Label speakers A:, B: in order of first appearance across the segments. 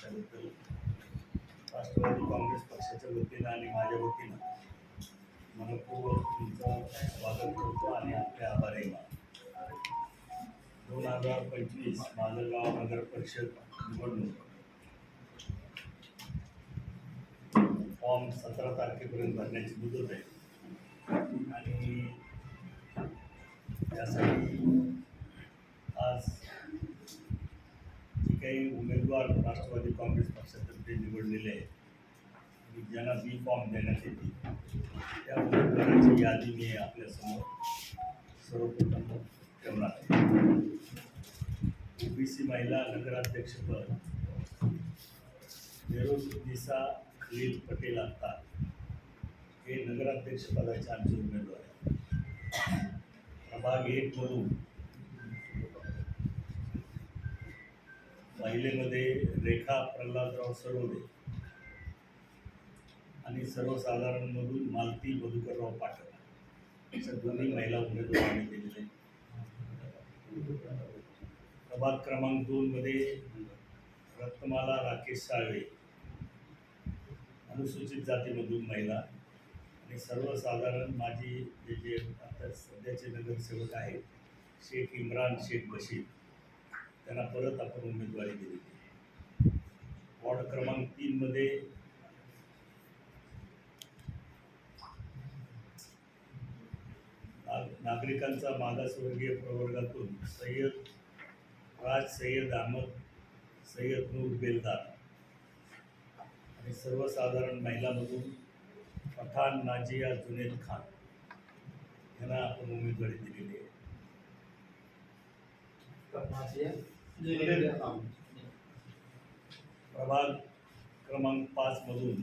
A: त्याबद्दल राष्ट्रवादी काँग्रेस पक्षाच्या वतीनं आणि माझ्या वतीनं मनपूर्वक तुमचं स्वागत करतो आणि आपले आभारही मानतो दोन हजार पंचवीस माजलगाव नगर परिषद निवडणूक. फॉर्म सतरा तारखेपर्यंत भरण्याची मुदत आहे. आणि त्यासाठी आज काही उमेदवार राष्ट्रवादी काँग्रेस पक्षातर्फे निवडलेले आहेत. आणि ज्यांना बी फॉर्म देण्यात येते त्या उमेदवारांची यादी मी आपल्यासमोर सर्वप्रथम ठेवणार आहे. ओबीसी महिला नगराध्यक्षपद निसा खलील पटेल आता हे नगराध्यक्षपदाचे आमचे उमेदवार आहेत. प्रभाग एक मधून महिलेमध्ये रेखा प्रल्हादराव सरोदे आणि सर्वसाधारणमधून मालती मधुकरराव पाटक अशा दोन्ही महिला उमेदवारांनी दिलेले आहेत. प्रभाग क्रमांक दोनमध्ये रत्नमाला राकेश साळवे अनुसूचित जातीमधून महिला आणि सर्वसाधारण माझी जे जे आता सध्याचे नगरसेवक आहेत शेख इम्रान शेख बशीर त्यांना परत आपण उमेदवारी दिली. वॉर्ड क्रमांक तीनमध्ये नाग नागरिकांचा मागासवर्गीय प्रवर्गातून सय्यद राज सय्यद अहमद सय्यद नूर बेलदार आणि सर्वसाधारण महिलामधून पठाण नाजिया जुनेद खान यांना आपण उमेदवारी दिलेली आहे. प्रभाग क्रमांक पाच मधून.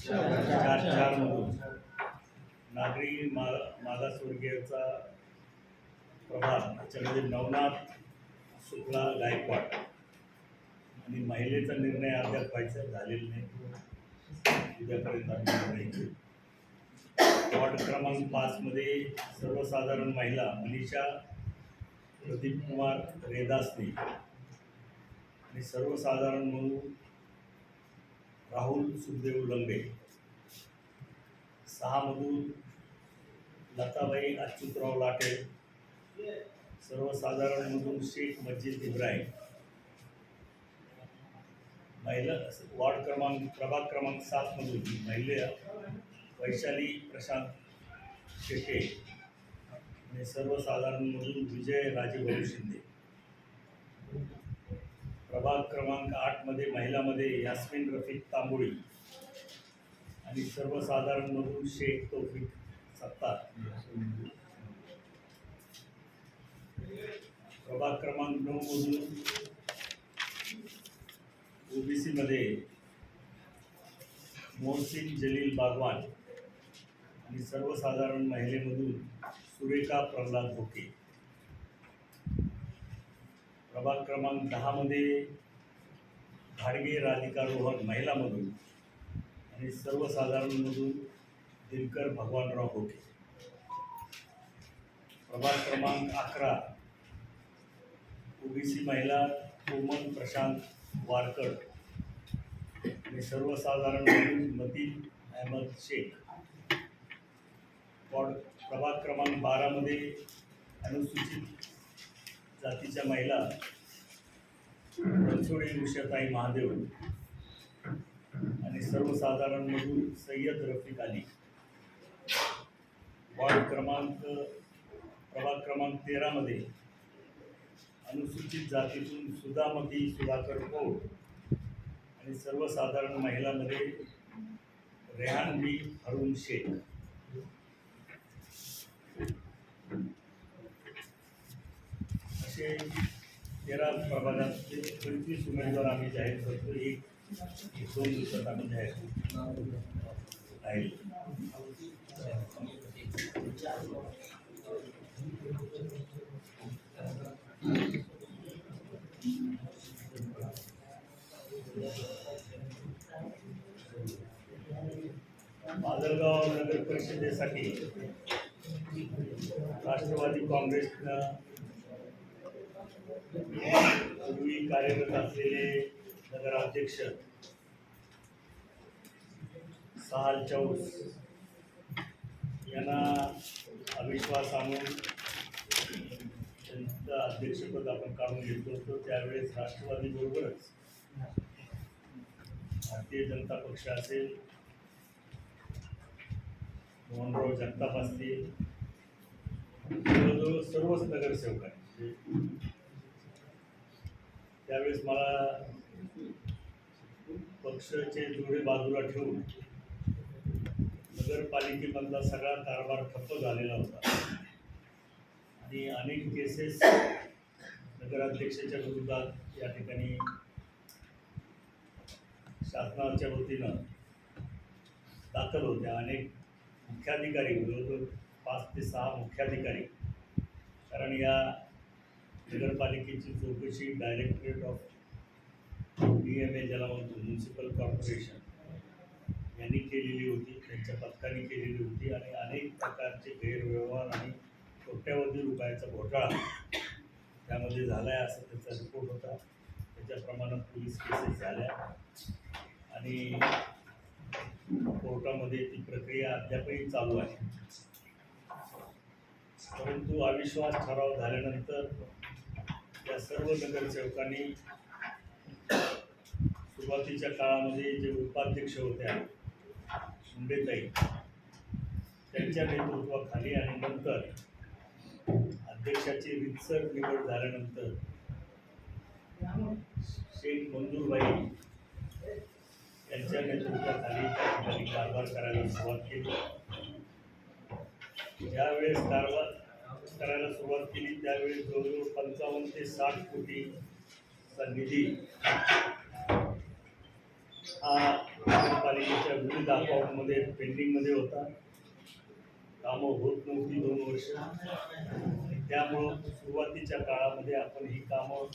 A: चार चार मधून. नागरी मा मागासवर्गीयचा प्रभाग त्याच्यामध्ये नवनाथ शुक्ला गायकवाड आणि महिलेचा निर्णय अद्याप व्हायचा झालेला नाही. उद्यापर्यंत आम्ही निर्णय वॉर्ड क्रमांक पाचमध्ये सर्वसाधारण महिला मनीषा प्रदीप कुमार रेदासने आणि सर्वसाधारण म्हणून राहुल सुखदेव लंबे. सहामधून लताबाई अच्युतराव लाटे सर्वसाधारणमधून शेख मस्जिद इब्राहिम. महिला वार्ड क्रमांक प्रभाग क्रमांक सातमधून महिला वैशाली प्रशांत शेटे आणि सर्वसाधारणमधून विजय राजेभाऊ शिंदे. प्रभाग क्रमांक आठमध्ये महिलामध्ये यास्मिन रफिक तांबोळी आणि सर्वसाधारणमधून शेख तोफिक सत्तार. प्रभाग क्रमांक नऊ मधून ओबीसीमध्ये मोहसिन जलील बागवान आणि सर्वसाधारण महिलेमधून सुरेखा प्रल्हाद भोके. प्रभाग क्रमांक दहामध्ये घाडगे राधिका रोहन महिलामधून आणि सर्वसाधारणमधून दिनकर भगवानराव भोके. प्रभाग क्रमांक अकरा ओबीसी महिला कोमल प्रशांत वारकर आणि सर्वसाधारणमधून मतीन अहमद शेख. पॉड प्रभाग क्रमांक बारामध्ये अनुसूचित जातीच्या महिला रणछोडे उषाताई महादेव आणि सर्वसाधारणमधून सय्यद रफिक अली. वार्ड क्रमांक प्रभाग क्रमांक तेरामध्ये अनुसूचित जातीतून सुधामती सुधाकर कोट आणि सर्वसाधारण महिलांमध्ये रेहान बी हरुण शेख. असे तेरा प्रभागात पंचवीस उमेदवार आम्ही जाहीर करतो एक दोन दिवसात आम्ही जाहीर. राहील माजलगाव नगर परिषदेसाठी राष्ट्रवादी काँग्रेसनं पूर्वी कार्यरत असलेले नगराध्यक्ष सहाल चौस यांना अविश्वास आणून त्यांचं अध्यक्षपद आपण काढून घेतलं होतं. त्यावेळेस राष्ट्रवादीबरोबरच भारतीय जनता पक्ष असेल मोहनराव जगताप असतील जवळजवळ सर्वच नगरसेवक आहेत. त्यावेळेस मला पक्षाचे जोडे बाजूला ठेवून नगरपालिकेमधला सगळा कारभार ठप्प झालेला होता. आणि अनेक केसेस नगराध्यक्षाच्या विरोधात या ठिकाणी शासनाच्या वतीनं दाखल होत्या. अनेक मुख्याधिकारी जवळजवळ पाच ते सहा मुख्याधिकारी. कारण या नगरपालिकेची चौकशी directorate of D M A ज्याला म्हणतो म्युन्सिपल कॉर्पोरेशन यांनी केलेली होती त्यांच्या पथकाने केलेली होती आणि अनेक प्रकारचे गैरव्यवहार आणि कोट्यावधी रुपयाचा घोटाळा त्यामध्ये झाला आहे असं त्याचा रिपोर्ट होता. त्याच्याप्रमाणे पोलीस केसेस झाल्या आणि कोर्टामध्ये ती प्रक्रिया अद्यापही चालू आहे. परंतु अविश्वास ठराव झाल्यानंतर त्या सर्व नगरसेवकांनी सुरुवातीच्या काळामध्ये जे उपाध्यक्ष होत्या शिंदेताई त्यांच्या नेतृत्वाखाली आणि नंतर अध्यक्षाची रितसर निवड झाल्यानंतर शेख मंजूरबाई यांच्या नेतृत्वाखाली त्या ठिकाणी कारभार करायला सुरुवात केली. ज्यावेळेस कारभार करायला सुरुवात केली त्यावेळी जवळजवळ पंचावन्न ते साठ कोटीचा निधी हा नगरपालिकेच्या विविध अकाउंटमध्ये पेंडिंगमध्ये होता. कामं होत नव्हती दोन वर्ष. त्यामुळं सुरुवातीच्या काळामध्ये आपण ही कामं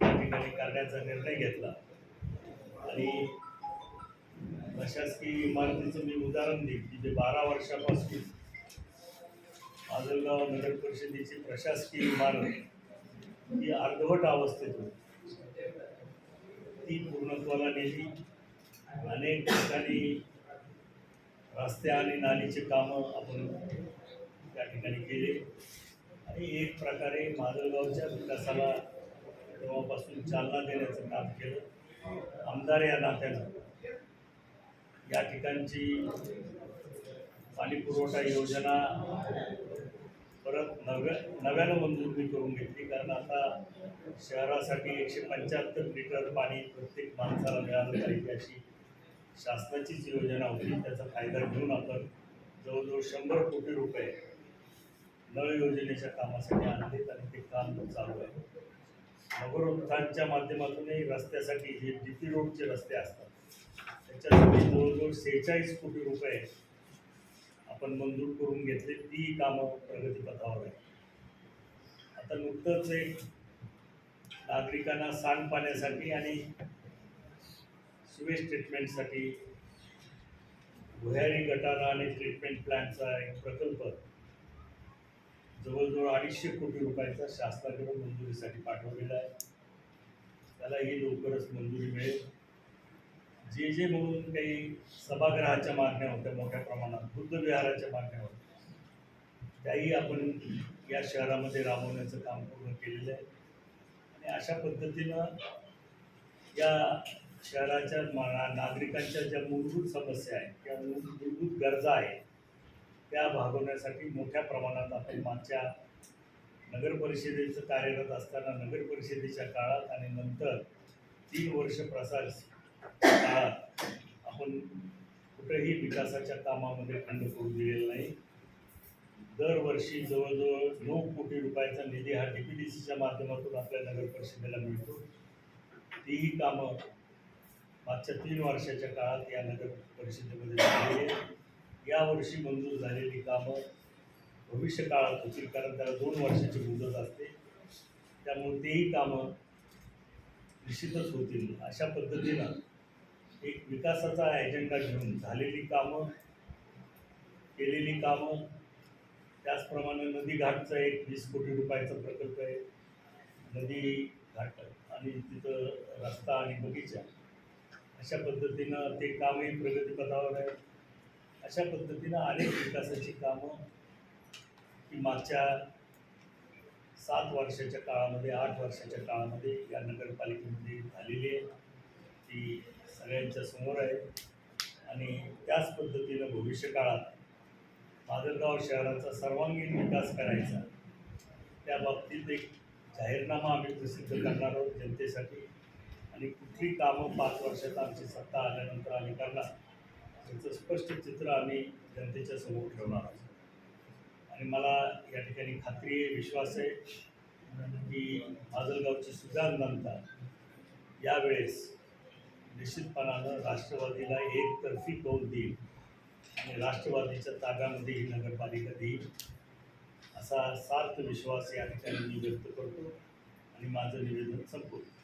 A: त्या ठिकाणी करण्याचा निर्णय घेतला. आणि प्रशासकीय इमारतीचं मी उदाहरण देईन की जे बारा वर्षापासून माजलगाव नगर परिषदेची प्रशासकीय इमारत ही अर्धवट अवस्थेत होती. ती पूर्णत्वाला नेली. अनेक ठिकाणी रस्ते आणि नालीचे कामं आपण त्या ठिकाणी केले. आणि एक प्रकारे माजलगावच्या विकासाला तेव्हापासून चालना देण्याचं काम केलं. आमदार या नात्यानं या ठिकाणची पाणी पुरवठा योजना परत नव्या नव्यानं मंजूर मी करून घेतली. कारण आता शहरासाठी एकशे पंच्याहत्तर लिटर पाणी प्रत्येक माणसाला मिळालं पाहिजे अशी शासनाचीच योजना होती त्याचा फायदा घेऊन आपण जवळजवळ शंभर कोटी रुपये नळ योजनेच्या कामासाठी आणलेत आणि ते काम चालू आहे. नगरोत्थानच्या माध्यमातूनही रस्त्यासाठी जे डी पी रोडचे रस्ते असतात त्याच्यासाठी जवळजवळ सेहेचाळीस कोटी रुपये आपण मंजूर करून घेतले ती कामं प्रगतीपथावर आहे आता नुकतंच एक नागरिकांना सांडपाण्यासाठी आणि सिवेज ट्रीटमेंटसाठी भुयारी गटारा आणि ट्रीटमेंट प्लॅनचा एक प्रकल्प जवळजवळ अडीचशे कोटी रुपयाचा शासनाकडून मंजुरीसाठी पाठवलेला आहे. त्यालाही लवकरच मंजुरी मिळेल. जे जे म्हणून काही सभागृहाच्या मागण्या होत्या मोठ्या प्रमाणात बुद्धविहाराच्या मागण्या होत्या त्याही आपण या शहरामध्ये राबवण्याचं काम पूर्ण केलेलं आहे. आणि अशा पद्धतीनं या शहराच्या मा- नागरिकांच्या ज्या मूलभूत समस्या आहेत किंवा मूलभूत गरजा आहेत त्या भागवण्यासाठी मोठ्या प्रमाणात आपण मागच्या नगर परिषदेचं कार्यरत असताना नगर परिषदेच्या काळात आणि नंतर तीन वर्ष प्रसार काळात आपण कुठेही विकासाच्या कामामध्ये खंड पडू दिलेला नाही. दरवर्षी जवळजवळ नऊ कोटी रुपयाचा निधी हा डी पी डी सीच्या माध्यमातून आपल्या नगर परिषदेला मिळतो. तीही कामं मागच्या तीन वर्षाच्या काळात या नगर परिषदेमध्ये झालेली आहे यावर्षी मंजूर झालेली कामं भविष्य काळात होतील कारण त्याला दोन वर्षाची मुदत असते. त्यामुळे तेही कामं निश्चितच होतील अशा पद्धतीनं एक विकासाचा एजेंडा घेऊन झालेली कामं केलेली कामं त्याचप्रमाणे नदी घाटचं एक वीस कोटी रुपयाचा प्रकल्प आहे. नदी घाट आणि तिथं रस्ता आणि बगीचा अशा पद्धतीनं ते कामही प्रगतीपथावर आहे. अशा पद्धतीनं अनेक विकासाची कामं ही मागच्या सात वर्षाच्या काळामध्ये आठ वर्षाच्या काळामध्ये या नगरपालिकेमध्ये झालेली आहे. ती सगळ्यांच्या समोर आहे. आणि त्याच पद्धतीनं भविष्य काळात माजलगाव शहराचा सर्वांगीण विकास करायचा त्या बाबतीत एक जाहीरनामा आम्ही प्रसिद्ध करणार आहोत जनतेसाठी. आणि कुठली कामं पाच वर्षात आमची सत्ता आल्यानंतर आम्ही करणार त्याचं स्पष्ट चित्र आम्ही जनतेच्या समोर ठेवणार आहोत. आणि मला या ठिकाणी खात्री आहे विश्वास आहे की माजलगावची सुजाणनंतर यावेळेस निश्चितपणानं राष्ट्रवादीला एकतर्फी कौल देईल. आणि राष्ट्रवादीच्या ताब्यामध्ये ही नगरपालिका देईल. असा सार्थ विश्वास या ठिकाणी मी व्यक्त करतो. आणि माझं निवेदन संपवतो.